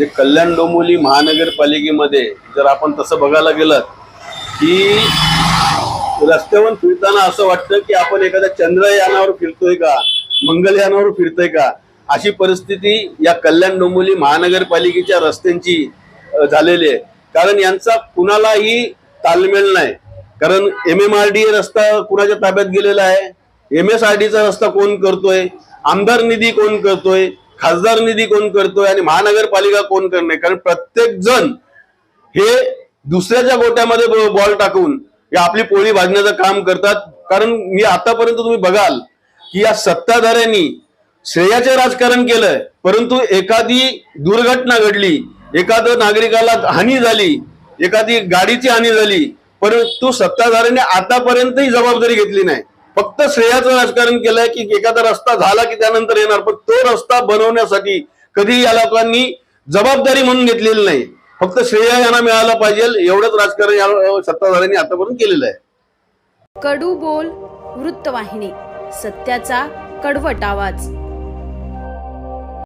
म्हणजे कल्याण डोंबिवली महानगरपालिकेमध्ये जर आपण तसं बघायला गेलं की रस्त्यावर फिरताना असं वाटतं की आपण एखाद्या चंद्रयानावर फिरतोय का? मंगलयानावर फिरतोय का? अशी परिस्थिती या कल्याण डोंबिवली महानगरपालिकेच्या रस्त्यांची झालेली आहे. कारण यांचा कुणालाही तालमेल नाही. कारण एम एम आर डी रस्ता कुणाच्या ताब्यात गेलेला आहे? एम एस आर डीचा रस्ता कोण करतोय? आमदार निधी कोण करतोय? खासदार निधी कोण करतोय आणि महानगरपालिका कोण करणे कारण प्रत्येक जण हे दुसऱ्याच्या गोट्यामध्ये बॉल टाकून या आपली पोळी भाजण्याचं काम करतात. कारण मी आतापर्यंत तुम्ही बघाल की या सत्ताधाऱ्यांनी श्रेयाचे राजकारण केलंय. परंतु एखादी दुर्घटना घडली एखादं नागरिकाला हानी झाली एखादी गाडीची हानी झाली परंतु सत्ताधाऱ्यांनी आतापर्यंतही जबाबदारी घेतली नाही. फक्त श्रेयाचं राजकारण केलंय की एखादा रस्ता झाला की त्यानंतर येणार पण तो रस्ता बनवण्यासाठी कधी या लोकांनी जबाबदारी म्हणून घेतलेली नाही. फक्त श्रेय यांना मिळालं पाहिजे एवढंच राजकारण या सत्ताधाऱ्यांनी आतापर्यंत केलेलं आहे. कडू बोल वृत्तवाहिनी सत्याचा कडवट आवाज.